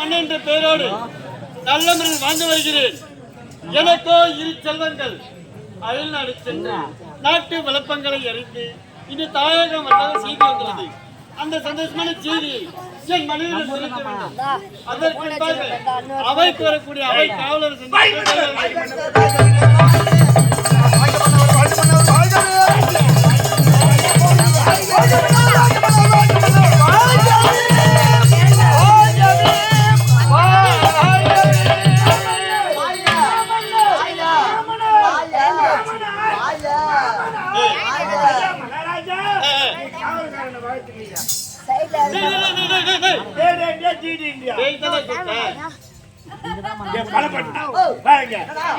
மண் என்ற பெயரோடு நல்ல முறையில் வாழ்ந்து வருகிறேன் எனக்கோ இரு செல்வங்கள் அயல்நாடு சென்று நாட்டு விளப்பங்களை அறிந்து இன்று தாயகம் வந்ததாக செய்தி வந்துள்ளது அந்த சந்தோஷமான செய்தியை என் மனைவியிடம் தெரிவிக்க வேண்டும் அதற்கு முன்பாக அவைக்கு வரக்கூடிய அவை காவலர் சந்தித்து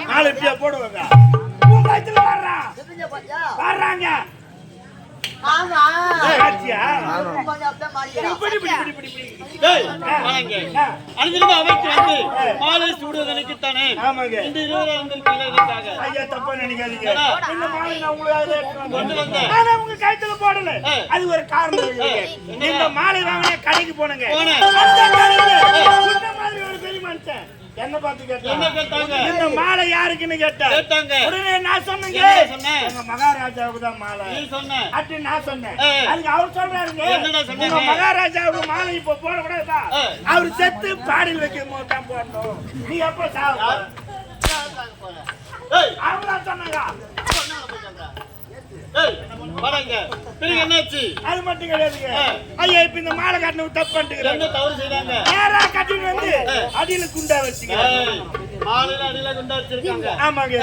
நாலு போடுவாங்க. வர்றா. வர்றாங்க. இப்படி இப்படி இப்படி இப்படி இப்படி. அனுதினமும் அவைக்கு வந்து மாலை சூடுவதற்கு தானே ஆமாங்க. இந்த இருபதாம் பிள்ளைகளுக்காக ஐயா தப்பா நினைக்காதீங்க. இந்த மாலை நான் உங்களுக்கு எடுத்துட்டு கொண்டு வந்தேன். வந்தேன். ஆனா உங்க கைத்துல போடல. அது ஒரு காரணம். இந்த மாலை வாங்கின கடைக்கு போனங்க. இந்த மாதிரி ஒரு பெரிய மனுஷன். என்ன பார்த்து கேட்டாங்க? இந்த மாலை யாருக்குன்னு கேட்டாங்க. உடனே நான் சொன்னேங்க? எங்க மகாராஜாவுக்கு தான் மாலை. அப்படின்னு நான் சொன்னேன். அதுக்கு அவர் சொல்றாருங்க? உங்க மகாராஜாவுக்கு மாலை இப்ப போடக்கூடாதா. அவர் செத்து பாடியில் வைக்கும் போது தான் போடணும். நீ எப்ப சாவு ஏய் அவங்களா சொன்னாங்க. என்னாச்சு? அது மட்டும் கிடையாதுங்க. ஆ. ஐயா இப்ப இந்த மாலை கட்டணும் தப்பு என்ன தவறு வந்து. அடியில குண்டா மாலையில அடியில வச்சிருக்காங்க. ஆமாங்க.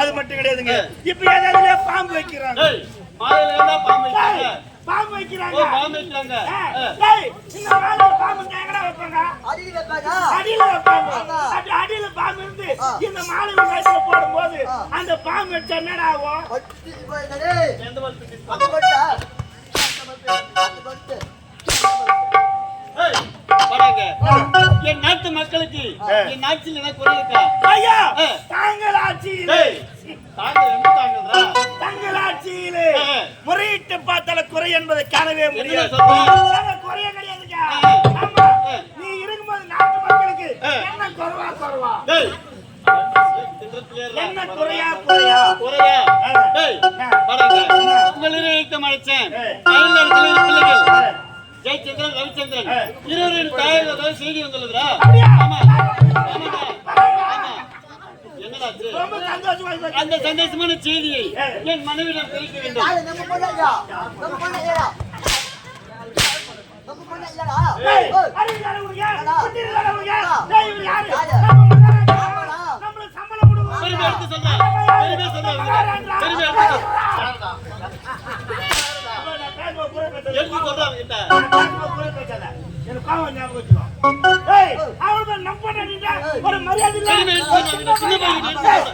அது மட்டும் கிடையாதுங்க. இப்ப ஏதாவது பாம்பு வைக்கிறாங்க. ஏய் மாலையில பாம்பு வைக்கிறாங்க? பாம்பு வைக்கிறாங்க. பாம்பு வைக்கிறாங்க. இந்த எங்கடா வைப்பாங்க? அடியில வைப்பாங்க. அப்படி அடியில பாம்பு இருந்து இந்த மாலை வயசுல போடும்போது அந்த பாம்பு வச்சா என்னடா ஆகும் என் நாட்டு மக்களுக்கு என் நாட்டில் என்ன குறை இருக்கா? ஐயா. தாங்கள் ஆட்சியிலே. தங்கள் ஆட்சியிலே. முறையிட்டு பார்த்தால குறை என்பதை காணவே முடியாது. குறைய. நீ ஆ. என்ன குறைவா குறைவா. என்ன குறையா குறையா? குறையா. உங்களிடம் பிள்ளைகள். ஜெயச்சந்திரன் ரவிச்சந்திரன். இருவரின் செய்தி வந்துள்ளதுடா. அப்படியா? ஆமா. அந்த சந்தோஷமான செய்தியை. என் மனைவிடம் தெரிவிக்க வேண்டும். சொல்றேன்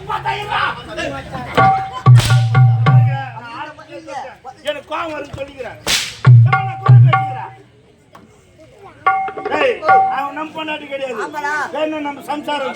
பார்த்தாயிரா? எனக்கு கோவம் வரும்னு சொல்லிக்கிறேன் அவன் நம்ம பொண்டாட்டி கிடையாது. வேணும் நம்ம சம்சாரம்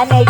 Ana y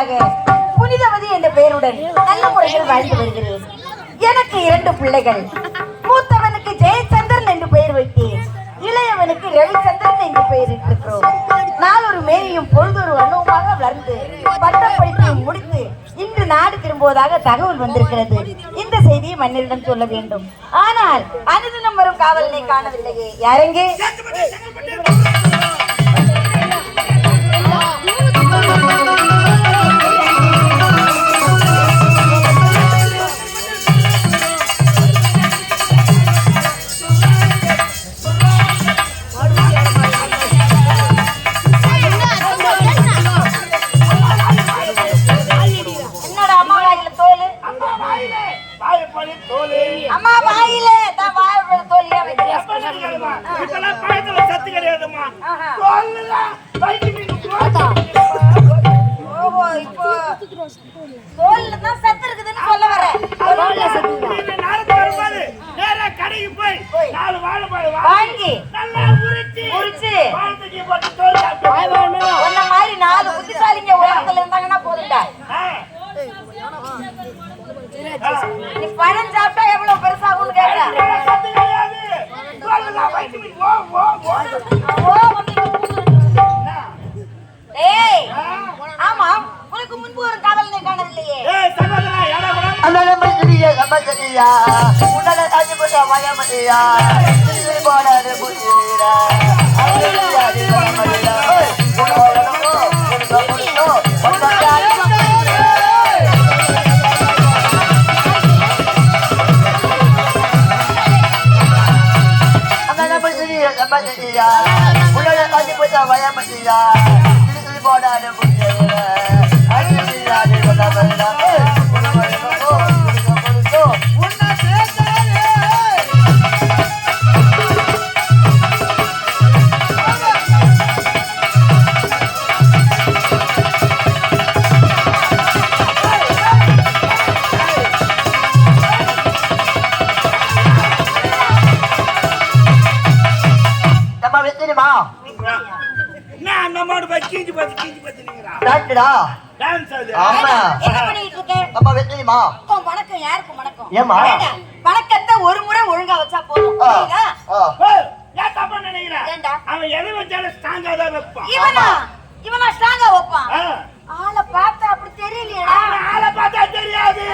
சக்கரவர்த்தியின் புனிதவதி என்ற பெயருடன் நல்ல முறையில் வாழ்ந்து வருகிறேன். எனக்கு இரண்டு பிள்ளைகள். மூத்தவனுக்கு ஜெயச்சந்திரன் என்று பெயர் வைத்தேன். இளையவனுக்கு ரவிச்சந்திரன் என்று பெயரிட்டிருக்கிறோம் நாளொரு பொழுது பொழுதொரு அனுபவமாக வளர்ந்து பட்டப்படிப்பையும் முடித்து இன்று நாடு திரும்புவதாக தகவல் வந்திருக்கிறது. இந்த செய்தியை மன்னரிடம் சொல்ல வேண்டும். ஆனால் அனுதினம் வரும் காவலனை காணவில்லையே. யாரெங்கே வாங்கி வாங்கி. நல்லா உரிச்சு. உன்ன மாதிரி நாலு புத்திசாலிங்க உலகத்துல இருந்தாங்கன்னா போதும்டா. ஆ. நீ பழம் சாப்பிட்டா எவ்வளவு பெருசாகும்னு ஆமா உனக்கு முன்பு ஒரு காதலனை காணவில்லையே. ஏய் சகோதரா எடா கூட டாக்டரா ஆமா. என்ன பண்ணிட்டு இருக்க நம்ம? வெத்திரிமா உன் வணக்கம்? யாருக்கு வணக்கம் வணக்கத்தை ஒரு முறை ஒழுங்கா வச்சா போதும். ஏன் தப்பா நினைக்கிறேன் ஏன்டா? அவன் எதை வச்சாலும் ஸ்ட்ராங்கா தான் வைப்பான். இவனா? இவனா ஸ்ட்ராங்கா வைப்பான். ஆளை பார்த்தா அப்படி தெரியலையேடா. அவன் ஆளை பார்த்தா தெரியாது.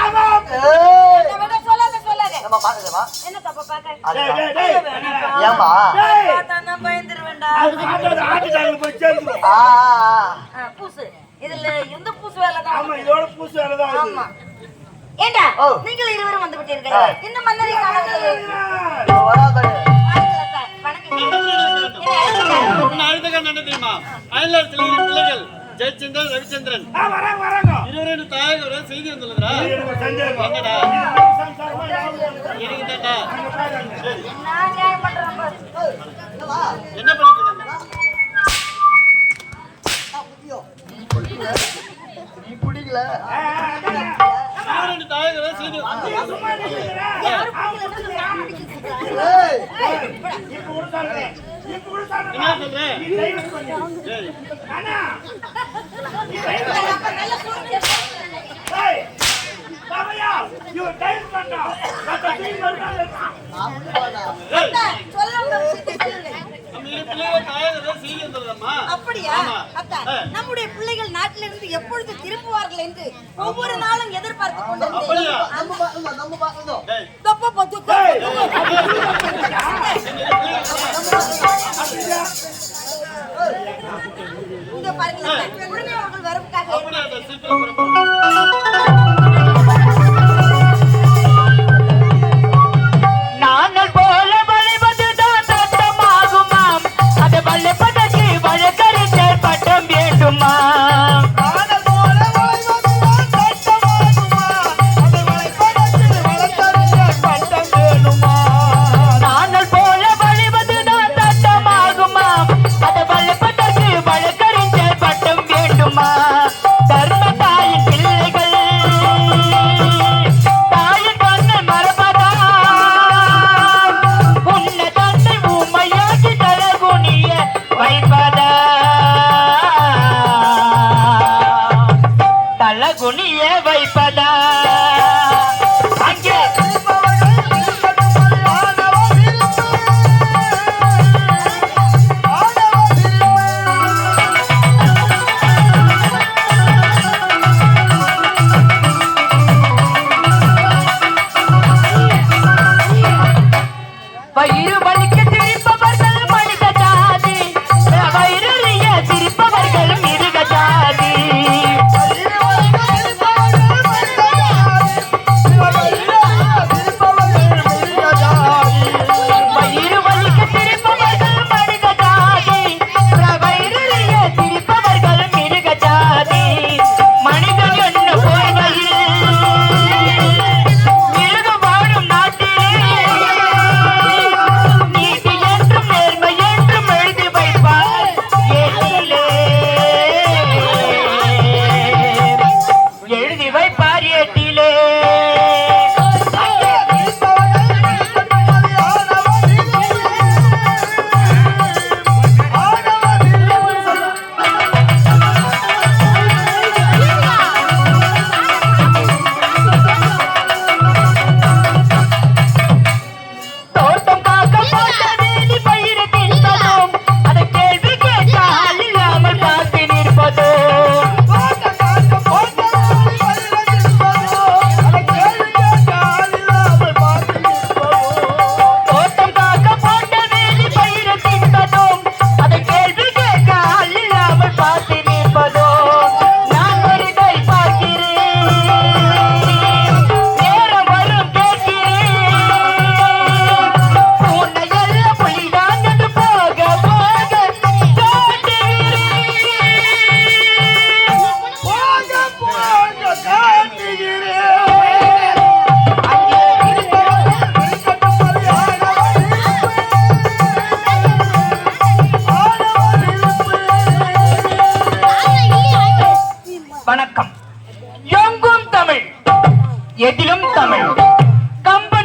அவன் சொல்லாத சொல்லாத நம்ம என்ன தப்ப பாக்க பார்த்தா நான் பயந்துருவேன்டா. அது போய். ஆ ஆ, பூசு இதுல எந்த பூசு வேலை தான் ஆமா இதோட பூசு வேலைதான். ஆமா. ஏண்டா. நீங்கள் இருவரும் வந்து விட்டீர்கள். இந்த மன்னரை பிள்ளைகள் ஜெயச்சந்திரன் ரவிச்சந்திரன். இருவரின் தாயக ஒரு செய்தி என்ன நியாயம் வீட்டுல பாரு. என்ன பண்ணிட்டு இருக்காங்க நீ குடிக்கல ஆ, ஆ, அதான். இருவரின் தாயக ஒரு செய்தி சும்மா நிக்கிறேன். ஏய் இப்ப கூட சொல்றேன். இப்ப கூட சொல்றேன். என்ன சொல்றேன் நீ டைவர்ஸ் பண்ணு. சரி அண்ணா, நீ டைவர்ஸ் பண்ணு. ஏய், பாவையா, இவன் டைவர்ஸ் பண்ணான். மத்த டீம் வருவாங்க. ஏய், அத்தா, சொல்ல உங்க விஷயத்தை சொல்லுங்க. நம்ம இரு பிள்ளைகள் தாயக ஒரு செய்தி வந்துள்ளதம்மா அப்படியா ஆமா. அத்தா ஆ. நம்முடைய பிள்ளைகள் நாட்டிலிருந்து எப்பொழுது திரும்புவார்கள் என்று ஒவ்வொரு நாளும் எதிர்பார்த்து கொண்டிருந்தேன் அப்படியா? நம்ம ஏய், தப்பா பார்த்து ஏய், இங்க பாருங்களேன் உடனே அவர்கள் வரவுக்காக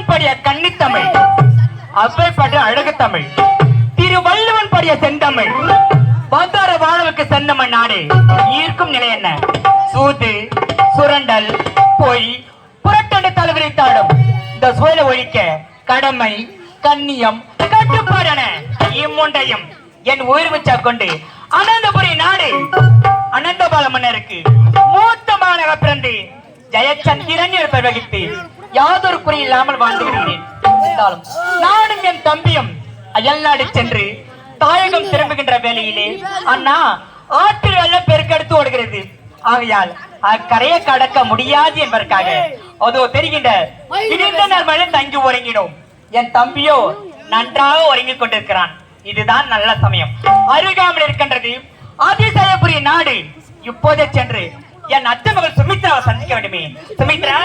கம்பன் படிய கன்னி தமிழ் அவ்வை பாடிய அழகு தமிழ். திருவள்ளுவன் படிய செந்தமிழ் பாந்தார வாழவுக்கு செந்தமிழ் நாடு. ஈர்க்கும் நிலை என்ன? சூது சுரண்டல் பொய் புரட்டண்டு தலைவிரித்தாடும் இந்த சூழலை ஒழிக்க கடமை கண்ணியம் கட்டுப்பாடன இம்முண்டையும் என் உயிர் மிச்சா கொண்டு அனந்தபுரி நாடு அனந்தபால மன்னருக்கு மூத்த மகனாக பிறந்து ஜெயச்சந்திரன் என்ற பெயர் வகித்து யாதொரு குறை இல்லாமல் வாழ்ந்து வருகிறேன் இருந்தாலும் நானும் என் தம்பியும் அயல்நாடு சென்று தாயகம் திரும்புகின்ற வேலையிலே அண்ணா ஆற்றில் வெள்ளம் பெருக்கெடுத்து ஓடுகிறது. ஆகையால் அக்கரையை கடக்க முடியாது என்பதற்காக அதோ தெரிகின்ற இடிந்த தங்கி உறங்கினோம் என் தம்பியோ நன்றாக உறங்கிக் கொண்டிருக்கிறான். இதுதான் நல்ல சமயம். அருகாமல் இருக்கின்றது அதிசயபுரி நாடு. இப்போதே சென்று என் அத்தை மகள் சுமித்ராவை சந்திக்க வேண்டுமே. சுமித்ரா!